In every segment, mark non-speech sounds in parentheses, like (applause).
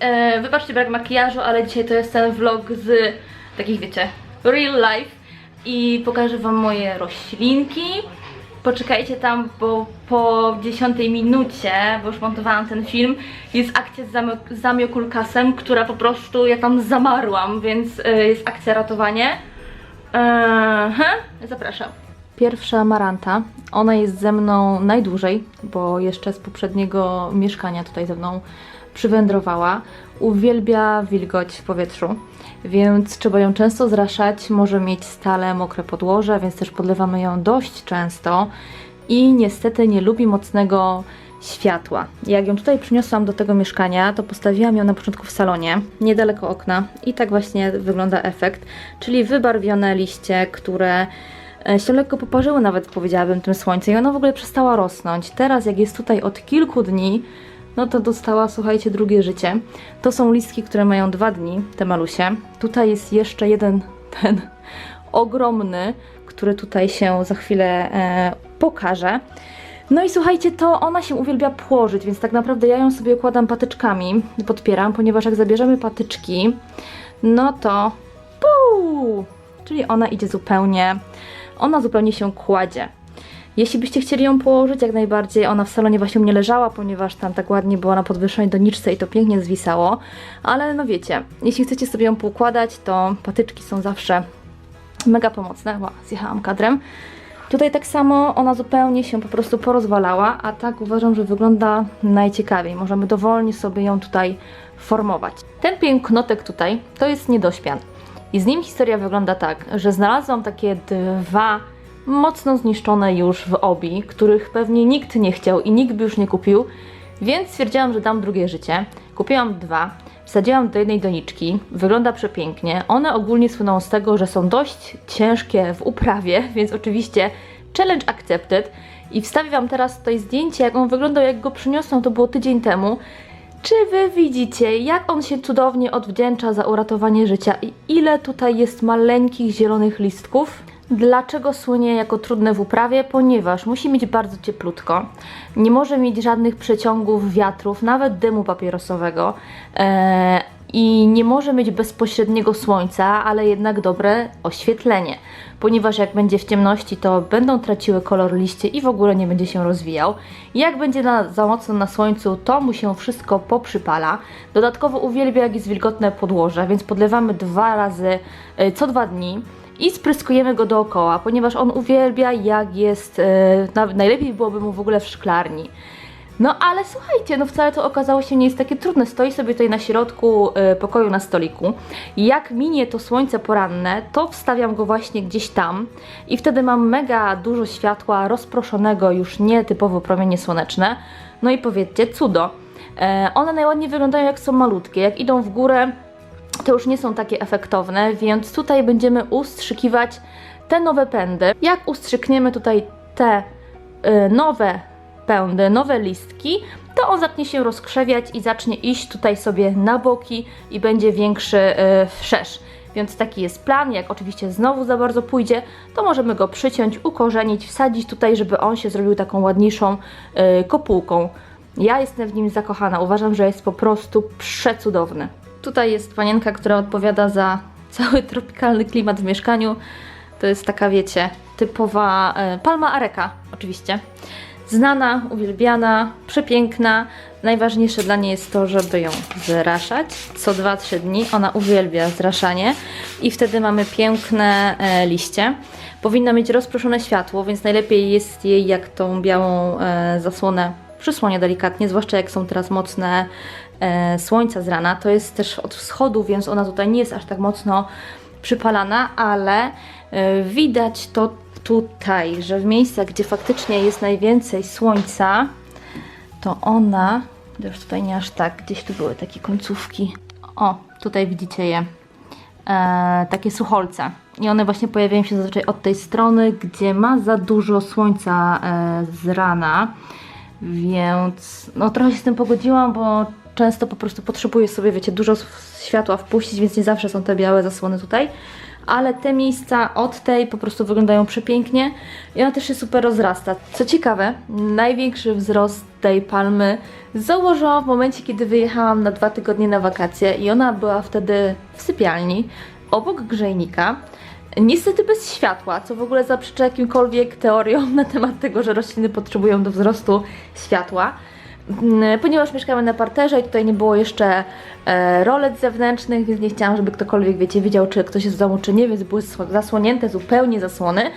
E, wybaczcie brak makijażu, ale dzisiaj to jest ten vlog z takich wiecie, real life i pokażę wam moje roślinki. Poczekajcie tam, bo po 10 minucie, bo już montowałam ten film, jest akcja z zamio- z zamiokulkasem, która po prostu, ja tam zamarłam, więc e, jest akcja ratowanie. Eee, zapraszam. Pierwsza Maranta, ona jest ze mną najdłużej, bo jeszcze z poprzedniego mieszkania tutaj ze mną przywędrowała. Uwielbia wilgoć w powietrzu, więc trzeba ją często zraszać, może mieć stale mokre podłoże, więc też podlewamy ją dość często i niestety nie lubi mocnego światła. Jak ją tutaj przyniosłam do tego mieszkania, to postawiłam ją na początku w salonie, niedaleko okna i tak właśnie wygląda efekt, czyli wybarwione liście, które e, się lekko poparzyły nawet powiedziałabym tym słońcem i ona w ogóle przestała rosnąć. Teraz jak jest tutaj od kilku dni, no to dostała, słuchajcie, drugie życie. To są listki, które mają dwa dni, te malusie. Tutaj jest jeszcze jeden, ten ogromny, który tutaj się za chwilę e, pokaże. No i słuchajcie, to ona się uwielbia płożyć, więc tak naprawdę ja ją sobie układam patyczkami, podpieram, ponieważ jak zabierzemy patyczki, no to puu, czyli ona idzie zupełnie, ona zupełnie się kładzie. Jeśli byście chcieli ją położyć, jak najbardziej, ona w salonie właśnie u mnie leżała, ponieważ tam tak ładnie była na podwyższonej doniczce i to pięknie zwisało, ale no wiecie, jeśli chcecie sobie ją poukładać, to patyczki są zawsze mega pomocne. Ła, zjechałam kadrem. Tutaj tak samo ona zupełnie się po prostu porozwalała, a tak uważam, że wygląda najciekawiej. Możemy dowolnie sobie ją tutaj formować. Ten pięknotek tutaj to jest niedośpian. I z nim historia wygląda tak, że znalazłam takie dwa mocno zniszczone już w obi, których pewnie nikt nie chciał i nikt by już nie kupił, więc stwierdziłam, że dam drugie życie. Kupiłam dwa, wsadziłam do jednej doniczki, wygląda przepięknie. One ogólnie słyną z tego, że są dość ciężkie w uprawie, (laughs) więc oczywiście challenge accepted. I wstawię Wam teraz tutaj zdjęcie, jak on wyglądał, jak go przyniosłam, to było tydzień temu. Czy Wy widzicie, jak on się cudownie odwdzięcza za uratowanie życia i ile tutaj jest maleńkich zielonych listków? Dlaczego słynie jako trudne w uprawie? Ponieważ musi mieć bardzo cieplutko, nie może mieć żadnych przeciągów wiatrów, nawet dymu papierosowego e, i nie może mieć bezpośredniego słońca, ale jednak dobre oświetlenie, ponieważ jak będzie w ciemności, to będą traciły kolor liście i w ogóle nie będzie się rozwijał. Jak będzie na, za mocno na słońcu, to mu się wszystko poprzypala. Dodatkowo uwielbia jak jest wilgotne podłoże, więc podlewamy dwa razy e, co dwa dni i spryskujemy go dookoła, ponieważ on uwielbia jak jest, na, najlepiej byłoby mu w ogóle w szklarni. No ale słuchajcie, no wcale to okazało się nie jest takie trudne. Stoi sobie tutaj na środku e, pokoju na stoliku. Jak minie to słońce poranne, to wstawiam go właśnie gdzieś tam i wtedy mam mega dużo światła rozproszonego, już nie typowo promienie słoneczne. No i powiedzcie, cudo. E, one najładniej wyglądają jak są malutkie. Jak idą w górę, to już nie są takie efektowne, więc tutaj będziemy ustrzykiwać te nowe pędy. Jak ustrzykniemy tutaj te y, nowe pędy, nowe listki, to on zacznie się rozkrzewiać i zacznie iść tutaj sobie na boki i będzie większy y, wszerz. Więc taki jest plan, jak oczywiście znowu za bardzo pójdzie, to możemy go przyciąć, ukorzenić, wsadzić tutaj, żeby on się zrobił taką ładniejszą y, kopułką. Ja jestem w nim zakochana, uważam, że jest po prostu przecudowny. Tutaj jest panienka, która odpowiada za cały tropikalny klimat w mieszkaniu. To jest taka, wiecie, typowa e, palma areka, oczywiście. Znana, uwielbiana, przepiękna. Najważniejsze dla niej jest to, żeby ją zraszać co 2-3 dni. Ona uwielbia zraszanie i wtedy mamy piękne e, liście. Powinna mieć rozproszone światło, więc najlepiej jest jej jak tą białą e, zasłonę przysłonie delikatnie, zwłaszcza jak są teraz mocne e, słońca z rana. To jest też od wschodu, więc ona tutaj nie jest aż tak mocno przypalana, ale e, widać to tutaj, że w miejscach, gdzie faktycznie jest najwięcej słońca, to ona, już tutaj nie aż tak, gdzieś tu były takie końcówki. O, tutaj widzicie je. E, takie sucholce. I one właśnie pojawiają się zazwyczaj od tej strony, gdzie ma za dużo słońca e, z rana. Więc no trochę się z tym pogodziłam, bo często po prostu potrzebuje sobie, wiecie, dużo światła wpuścić, więc nie zawsze są te białe zasłony tutaj. Ale te miejsca od tej po prostu wyglądają przepięknie i ona też się super rozrasta. Co ciekawe, największy wzrost tej palmy założyłam w momencie, kiedy wyjechałam na dwa tygodnie na wakacje i ona była wtedy w sypialni obok grzejnika. Niestety bez światła, co w ogóle zaprzecza jakimkolwiek teoriom (laughs) na temat tego, że rośliny potrzebują do wzrostu światła. Mm, Ponieważ mieszkamy na parterze i tutaj nie było jeszcze e, rolet zewnętrznych, więc nie chciałam, żeby ktokolwiek, wiecie, wiedział, czy ktoś jest w domu, czy nie, więc były sło- zasłonięte zupełnie zasłony.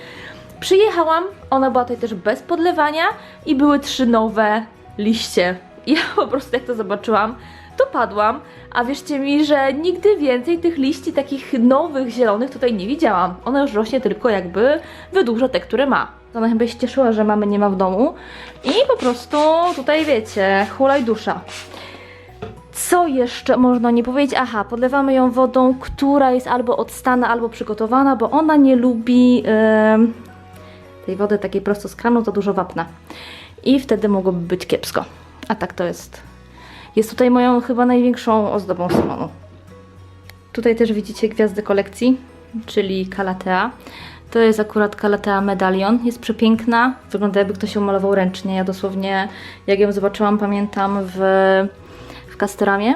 Przyjechałam, ona była tutaj też bez podlewania i były trzy nowe liście. (laughs) Ja po prostu jak to zobaczyłam, to padłam, a wierzcie mi, że nigdy więcej tych liści takich nowych, zielonych tutaj nie widziałam. Ona już rośnie tylko jakby wydłuża te, które ma. Ona chyba się cieszyła, że mamy nie ma w domu i po prostu tutaj wiecie, hulaj dusza. Co jeszcze można nie powiedzieć? Aha, podlewamy ją wodą, która jest albo odstana, albo przygotowana, bo ona nie lubi em, tej wody takiej prosto z kranu, za dużo wapna. I wtedy mogłoby być kiepsko. A tak to jest. Jest tutaj moją chyba największą ozdobą salonu. Tutaj też widzicie gwiazdy kolekcji, czyli Kalatea. To jest akurat Kalatea Medalion. Jest przepiękna. Wygląda jakby ktoś ją malował ręcznie. Ja dosłownie, jak ją zobaczyłam, pamiętam w, w Castoramie,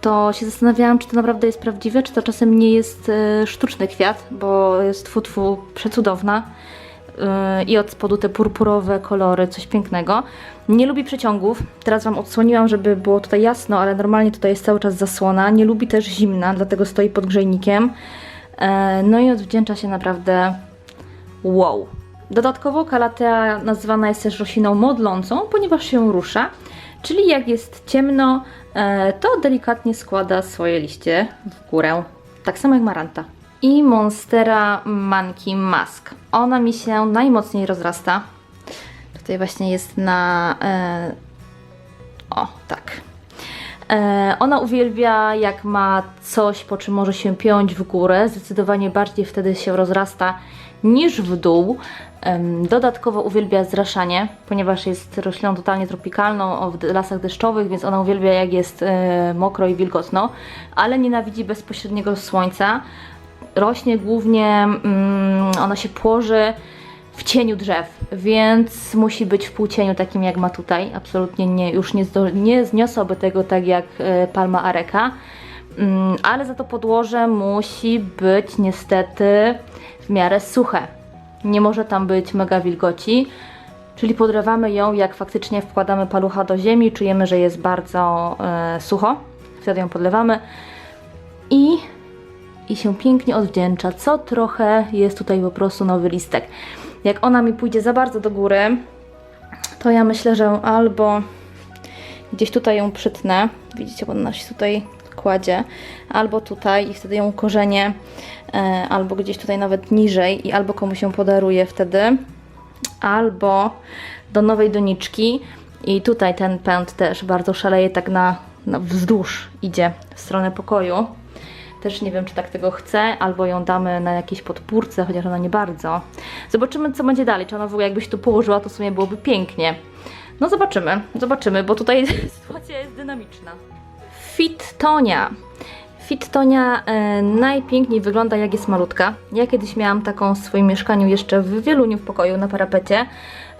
to się zastanawiałam, czy to naprawdę jest prawdziwe, czy to czasem nie jest e, sztuczny kwiat, bo jest tfu, tfu przecudowna. Yy, i od spodu te purpurowe kolory, coś pięknego. Nie lubi przeciągów. Teraz Wam odsłoniłam, żeby było tutaj jasno, ale normalnie tutaj jest cały czas zasłona. Nie lubi też zimna, dlatego stoi pod grzejnikiem. Yy, No i odwdzięcza się naprawdę wow. Dodatkowo kalatea nazywana jest też rośliną modlącą, ponieważ się rusza. Czyli jak jest ciemno, e, to delikatnie składa swoje liście w górę. Tak samo jak maranta. I Monstera Monkey Mask. Ona mi się najmocniej rozrasta. Tutaj właśnie jest na. E, o, tak. E, ona uwielbia, jak ma coś, po czym może się piąć w górę. Zdecydowanie bardziej wtedy się rozrasta niż w dół. Dodatkowo uwielbia zraszanie, ponieważ jest rośliną totalnie tropikalną w lasach deszczowych, więc ona uwielbia jak jest e, mokro i wilgotno, ale nienawidzi bezpośredniego słońca. Rośnie głównie, mm, ona się płoży w cieniu drzew, więc musi być w półcieniu takim jak ma tutaj. Absolutnie nie, już nie, nie zniosłoby tego tak jak e, palma areka. Mm, ale za to podłoże musi być niestety w miarę suche. Nie może tam być mega wilgoci, czyli podrywamy ją jak faktycznie wkładamy palucha do ziemi, czujemy, że jest bardzo e, sucho. Wtedy ją podlewamy i, i się pięknie odwdzięcza, co trochę jest tutaj po prostu nowy listek. Jak ona mi pójdzie za bardzo do góry, to ja myślę, że albo gdzieś tutaj ją przytnę, widzicie, bo ona się tutaj kładzie, albo tutaj i wtedy ją korzenie, e, albo gdzieś tutaj nawet niżej i albo komuś ją podaruję wtedy, albo do nowej doniczki i tutaj ten pęd też bardzo szaleje tak na, na wzdłuż idzie w stronę pokoju. Też nie wiem, czy tak tego chcę, albo ją damy na jakieś podpórce, chociaż ona nie bardzo. Zobaczymy, co będzie dalej. Czy ona w ogóle jakbyś tu położyła, to w sumie byłoby pięknie. No zobaczymy, zobaczymy, bo tutaj (laughs) sytuacja jest dynamiczna. Fit Tonia. Fit Tonia e, najpiękniej wygląda jak jest malutka. Ja kiedyś miałam taką w swoim mieszkaniu jeszcze w Wieluniu w pokoju na parapecie.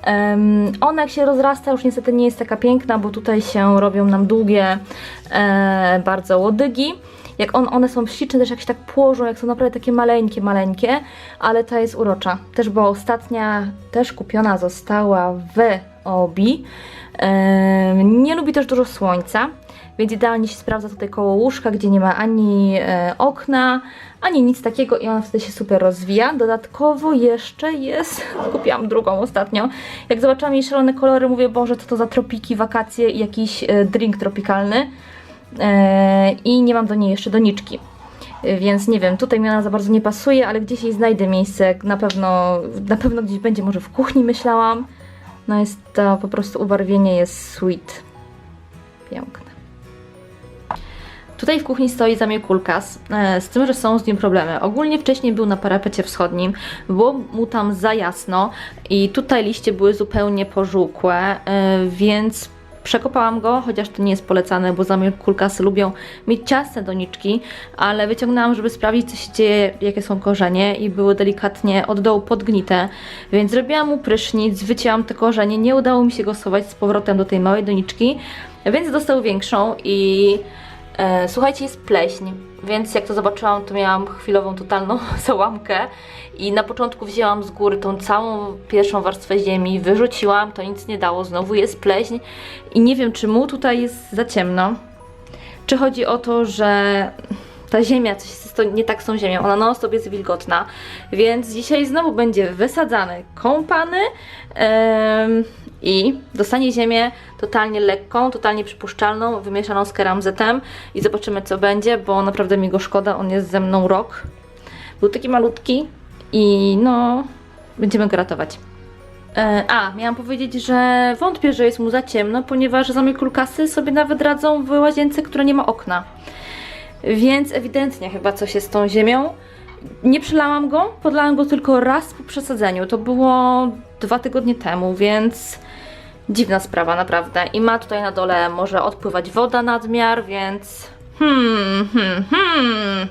Em, ona jak się rozrasta już niestety nie jest taka piękna, bo tutaj się robią nam długie e, bardzo łodygi. Jak on, one są śliczne też jak się tak płożą, jak są naprawdę takie maleńkie, maleńkie, ale ta jest urocza. Też była ostatnia, też kupiona została w Obi. Nie lubi też dużo słońca, więc idealnie się sprawdza tutaj koło łóżka, gdzie nie ma ani e, okna, ani nic takiego i ona wtedy się super rozwija. Dodatkowo jeszcze jest, (laughs) kupiłam drugą ostatnio, jak zobaczyłam jej szalone kolory, mówię, Boże, co to za tropiki, wakacje i jakiś e, drink tropikalny. E, I nie mam do niej jeszcze doniczki. E, Więc nie wiem, tutaj mi ona za bardzo nie pasuje, ale gdzieś jej znajdę miejsce. Na pewno, na pewno gdzieś będzie, może w kuchni myślałam. No jest to po prostu ubarwienie jest sweet. Piękne. Tutaj w kuchni stoi za mnie kulkas, e, z tym, że są z nim problemy. Ogólnie wcześniej był na parapecie wschodnim, było mu tam za jasno i tutaj liście były zupełnie pożółkłe, więc Przekopałam go, chociaż to nie jest polecane, bo zamiar kulkasy lubią mieć ciasne doniczki, ale wyciągnęłam, żeby sprawdzić, co się dzieje, jakie są korzenie i były delikatnie od dołu podgnite, więc zrobiłam mu prysznic, wycięłam te korzenie, nie udało mi się go schować z powrotem do tej małej doniczki, więc dostał większą i e, słuchajcie, jest pleśń, więc jak to zobaczyłam, to miałam chwilową, totalną (laughs) załamkę i na początku wzięłam z góry tą całą pierwszą warstwę ziemi, wyrzuciłam, to nic nie dało, znowu jest pleśń i nie wiem, czy mu tutaj jest za ciemno, czy chodzi o to, że ta ziemia, coś jest to nie tak z tą ziemią, ona non stop jest wilgotna, więc dzisiaj znowu będzie wysadzany, kąpany i dostanie ziemię totalnie lekką, totalnie przypuszczalną, wymieszaną z keramzetem i zobaczymy co będzie, bo naprawdę mi go szkoda, on jest ze mną rok. Był taki malutki i no, będziemy go ratować. E, A, miałam powiedzieć, że wątpię, że jest mu za ciemno, ponieważ zamek kulkasy sobie nawet radzą w łazience, która nie ma okna. Więc ewidentnie chyba coś jest z tą ziemią. Nie przelałam go, podlałam go tylko raz po przesadzeniu. To było dwa tygodnie temu, więc dziwna sprawa naprawdę. I ma tutaj na dole może odpływać woda nadmiar, więc hmm, hmm, hmm.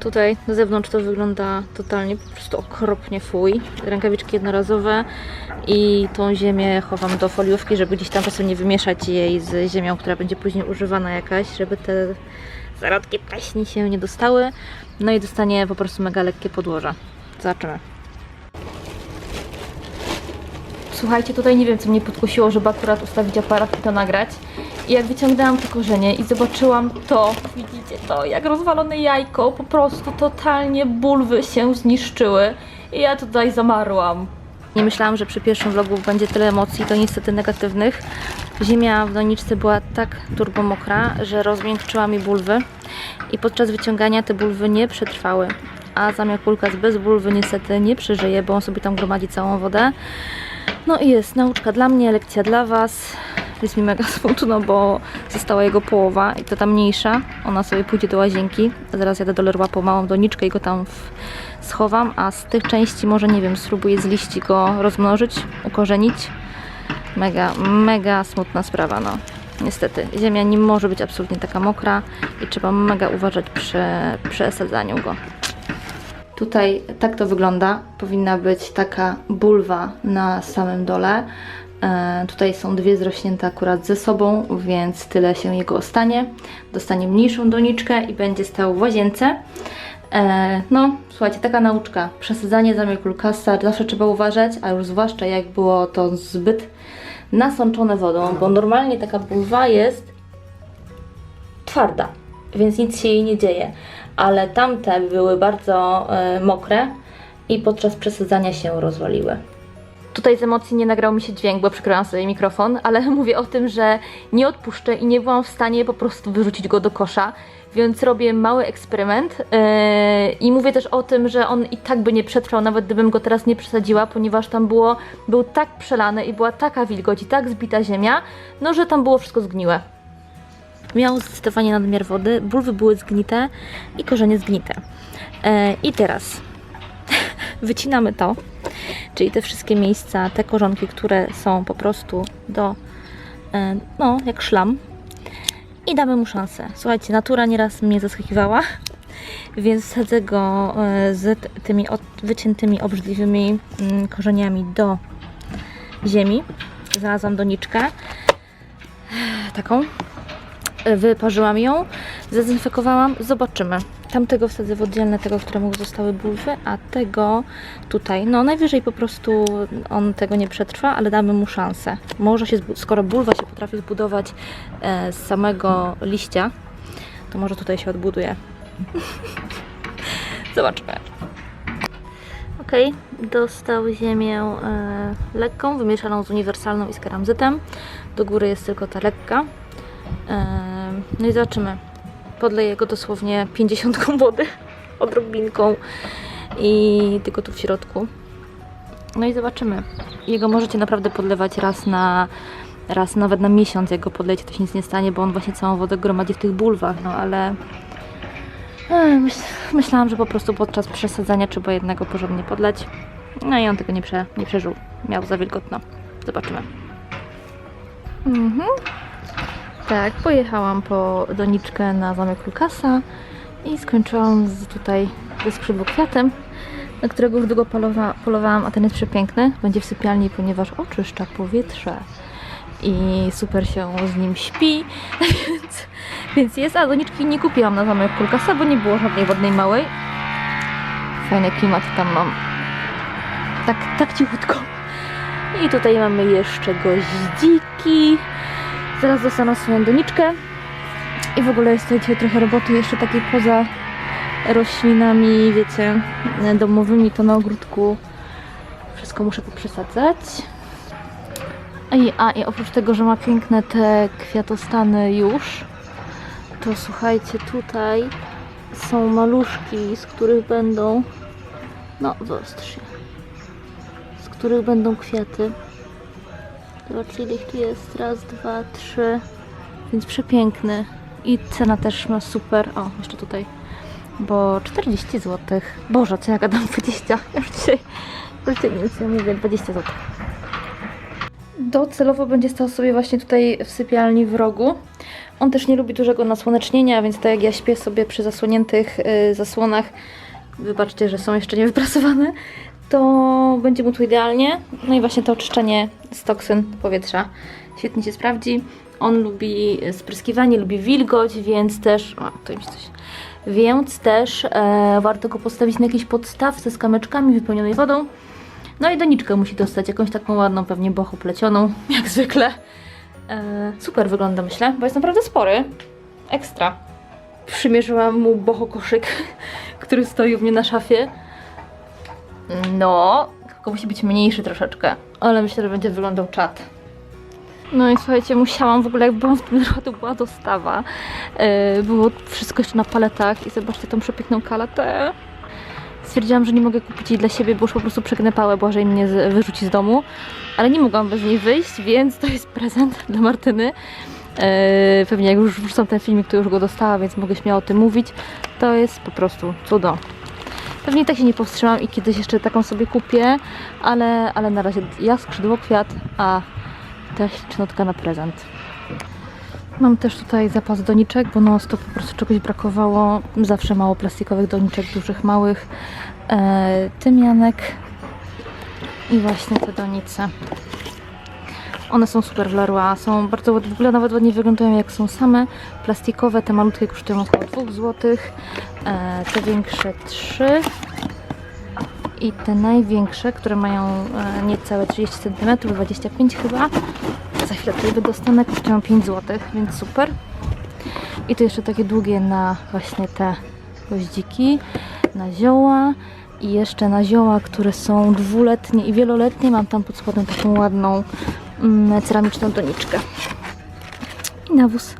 Tutaj na zewnątrz to wygląda totalnie po prostu okropnie fuj. Rękawiczki jednorazowe i tą ziemię chowam do foliówki, żeby gdzieś tam czasem nie wymieszać jej z ziemią, która będzie później używana jakaś, żeby te zarodki pleśni się nie dostały. No i dostanie po prostu mega lekkie podłoże. Zobaczymy. Słuchajcie, tutaj nie wiem, co mnie podkusiło, żeby akurat ustawić aparat i to nagrać. I jak wyciągnęłam te korzenie i zobaczyłam to, widzicie to, jak rozwalone jajko, po prostu totalnie bulwy się zniszczyły. I ja tutaj zamarłam. Nie myślałam, że przy pierwszym vlogu będzie tyle emocji, to niestety negatywnych. Ziemia w doniczce była tak turbo mokra, że rozmiękczyła mi bulwy i podczas wyciągania te bulwy nie przetrwały. A zamiar kulkas bez bulwy niestety nie przeżyje, bo on sobie tam gromadzi całą wodę. No i jest nauczka dla mnie, lekcja dla Was. Jest mi mega (laughs) smutno, bo została jego połowa i to ta mniejsza. Ona sobie pójdzie do łazienki. Zaraz jadę do Leroy po małą doniczkę i go tam schowam. A z tych części może, nie wiem, spróbuję z liści go rozmnożyć, ukorzenić. Mega, mega smutna sprawa, no. Niestety, ziemia nie może być absolutnie taka mokra i trzeba mega uważać przy, przy esadzaniu go. Tutaj tak to wygląda. Powinna być taka bulwa na samym dole. E, tutaj są dwie zrośnięte akurat ze sobą, więc tyle się jego ostanie. Dostanie mniejszą doniczkę i będzie stał w łazience. E, no, słuchajcie, taka nauczka. Przesadzanie zamiar kulkasa zawsze trzeba uważać, a już zwłaszcza jak było to zbyt nasączone wodą, bo normalnie taka bulwa jest twarda, więc nic się jej nie dzieje. Ale tamte były bardzo e, mokre i podczas przesadzania się rozwaliły. Tutaj z emocji nie nagrał mi się dźwięk, bo przykryłam sobie mikrofon, ale (laughs) mówię o tym, że nie odpuszczę i nie byłam w stanie po prostu wyrzucić go do kosza, więc robię mały eksperyment yy, i mówię też o tym, że on i tak by nie przetrwał, nawet gdybym go teraz nie przesadziła, ponieważ tam było, był tak przelany i była taka wilgoć i tak zbita ziemia, no że tam było wszystko zgniłe. Miał zdecydowanie nadmiar wody, bulwy były zgnite i korzenie zgnite. E, I teraz (laughs) wycinamy to, czyli te wszystkie miejsca, te korzonki, które są po prostu do, e, no, jak szlam. I damy mu szansę. Słuchajcie, natura nieraz mnie zaskakiwała, (laughs) więc wsadzę go e, z tymi wyciętymi obrzydliwymi mm, korzeniami do ziemi. Znalazłam doniczkę, taką, wyparzyłam ją, zdezynfekowałam, zobaczymy. Tamtego wsadzę w oddzielne, tego, któremu zostały bulwy, a tego tutaj, no najwyżej po prostu on tego nie przetrwa, ale damy mu szansę. Może się, skoro bulwa się potrafi zbudować e, z samego liścia, to może tutaj się odbuduje. (laughs) Zobaczmy. Ok, dostał ziemię e, lekką, wymieszaną z uniwersalną i z keramzytem. Do góry jest tylko ta lekka. No i zobaczymy. Podleję go dosłownie 50 (laughs) wody odrobinką i tylko tu w środku. No i zobaczymy. Jego możecie naprawdę podlewać raz na raz nawet na miesiąc, jak go podlejecie, to się nic nie stanie, bo on właśnie całą wodę gromadzi w tych bulwach, no ale myślałam, że po prostu podczas przesadzania trzeba jednego porządnie podleć. No i on tego nie, prze, nie przeżył. Miał za wilgotno. Zobaczymy. Mhm. Tak, pojechałam po doniczkę na zamek Lukasa i skończyłam z tutaj ze skrzydłokwiatem, na którego już długo polowa, polowałam, a ten jest przepiękny. Będzie w sypialni, ponieważ oczyszcza powietrze i super się z nim śpi, (laughs) więc, więc jest. A doniczki nie kupiłam na zamek Kulkasa, bo nie było żadnej wodnej małej. Fajny klimat tam mam. Tak, tak cichutko. I tutaj mamy jeszcze goździki. Zaraz dostaną swoją doniczkę. I w ogóle jest tutaj trochę roboty jeszcze takiej poza roślinami, wiecie, domowymi, to na ogródku wszystko muszę poprzesadzać. I, a i oprócz tego, że ma piękne te kwiatostany już, to słuchajcie, tutaj są maluszki, z których będą, no wyostrz się, z których będą kwiaty. Zobaczcie ich tu jest, raz, dwa, trzy, więc przepiękny. I cena też ma super, o jeszcze tutaj, bo 40 zł. Boże, co ja gadam (laughs) 20, ja już dzisiaj, już nic nie mówię, 20 zł. Docelowo będzie stał sobie właśnie tutaj w sypialni w rogu. On też nie lubi dużego nasłonecznienia, więc tak jak ja śpię sobie przy zasłoniętych y, zasłonach, wybaczcie, że są jeszcze niewyprasowane, to będzie mu tu idealnie. No i właśnie to oczyszczenie z toksyn powietrza świetnie się sprawdzi. On lubi spryskiwanie, lubi wilgoć, więc też... O, to mi coś... Więc też e, warto go postawić na jakiejś podstawce z kamyczkami wypełnionej wodą. No i doniczkę musi dostać, jakąś taką ładną, pewnie bochu plecioną, (laughs) jak zwykle. E, super wygląda, myślę, bo jest naprawdę spory. Ekstra. Przymierzyłam mu boho koszyk, (laughs) który stoi u mnie na szafie. No, tylko musi być mniejszy troszeczkę, ale myślę, że będzie wyglądał czat. No i słuchajcie, musiałam w ogóle, jak byłam w tym to była dostawa. E, było wszystko jeszcze na paletach i zobaczcie tą przepiękną kalatę. Stwierdziłam, że nie mogę kupić jej dla siebie, bo już po prostu przegnępałe, Błażej mnie z, wyrzuci z domu. Ale nie mogłam bez niej wyjść, więc to jest prezent (laughs) dla Martyny. E, pewnie jak już wrzucam ten filmik, to już go dostała, więc mogę śmiało o tym mówić. To jest po prostu cudo. Pewnie tak się nie powstrzymam i kiedyś jeszcze taką sobie kupię, ale, ale na razie ja skrzydło kwiat, a ta ślicznotka na prezent. Mam też tutaj zapas doniczek, bo no to po prostu czegoś brakowało. Zawsze mało plastikowych doniczek, dużych, małych. E, tymianek i właśnie te donice. One są super w Leroy, są bardzo w ogóle nawet ładnie wyglądają jak są same. Plastikowe, te malutkie kosztują około 2 zł, e, te większe 3 i te największe, które mają e, niecałe 30 cm, 25 chyba, za chwilę tutaj dostanę, kosztują 5 zł, więc super. I tu jeszcze takie długie na właśnie te goździki, na zioła i jeszcze na zioła, które są dwuletnie i wieloletnie. Mam tam pod spodem taką ładną ceramiczną doniczkę. I nawóz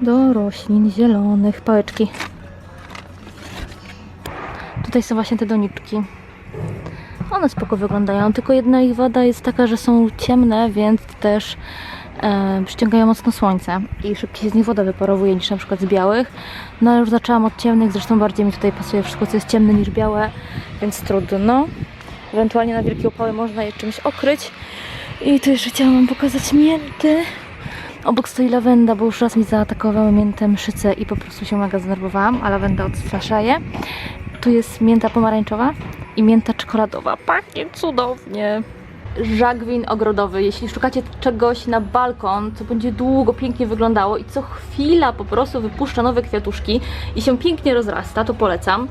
do roślin zielonych, pałeczki. Tutaj są właśnie te doniczki. One spoko wyglądają, tylko jedna ich wada jest taka, że są ciemne, więc też e, przyciągają mocno słońce i szybciej się z nich woda wyparowuje niż na przykład z białych. No ale już zaczęłam od ciemnych, zresztą bardziej mi tutaj pasuje wszystko, co jest ciemne niż białe, więc trudno. Ewentualnie na wielkie upały można je czymś okryć. I tu jeszcze chciałam wam pokazać mięty. Obok stoi lawenda, bo już raz mi zaatakowały miętę mszyce i po prostu się mega zdenerwowałam, a lawenda odstraszaje. Tu jest mięta pomarańczowa i mięta czekoladowa. Pachnie cudownie. Żagwin ogrodowy. Jeśli szukacie czegoś na balkon, co będzie długo, pięknie wyglądało i co chwila po prostu wypuszcza nowe kwiatuszki i się pięknie rozrasta, to polecam.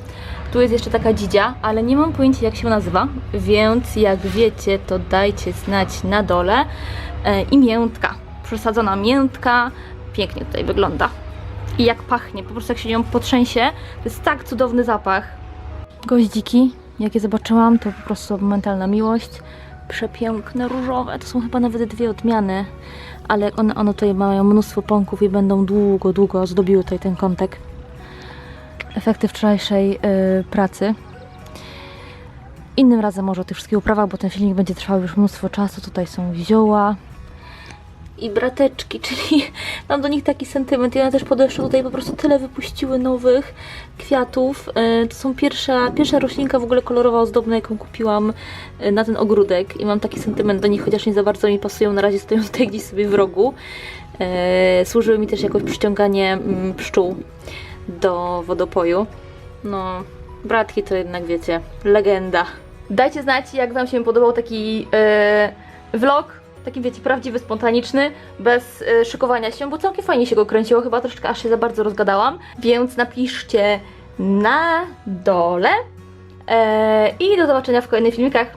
Tu jest jeszcze taka dzidzia, ale nie mam pojęcia jak się nazywa, więc jak wiecie, to dajcie znać na dole. E, I miętka. Przesadzona miętka. Pięknie tutaj wygląda. I jak pachnie, po prostu jak się nią potrzęsie, to jest tak cudowny zapach. Goździki, jakie zobaczyłam, to po prostu momentalna miłość. Przepiękne, różowe. To są chyba nawet dwie odmiany, ale one, one tutaj mają mnóstwo pąków i będą długo, długo zdobiły tutaj ten kątek. Efekty wczorajszej y, pracy. Innym razem może o tych wszystkich uprawach, bo ten filmik będzie trwał już mnóstwo czasu. Tutaj są zioła. I brateczki, (laughs) czyli mam do nich taki sentyment. I one też po deszczu tutaj po prostu tyle wypuściły nowych kwiatów. E, To są pierwsza, pierwsza roślinka w ogóle kolorowa, ozdobna, jaką kupiłam e, na ten ogródek i mam taki sentyment do nich, chociaż nie za bardzo mi pasują. Na razie stoją (laughs) tutaj gdzieś sobie w rogu. E, Służyły mi też jakoś przyciąganie mm, pszczół do wodopoju. No, bratki to jednak wiecie, legenda. Dajcie znać, jak Wam się podobał taki e, vlog, taki wiecie, prawdziwy, spontaniczny, bez e, szykowania się, bo całkiem fajnie się go kręciło, chyba troszeczkę aż się za bardzo rozgadałam, więc napiszcie na dole e, i do zobaczenia w kolejnych filmikach.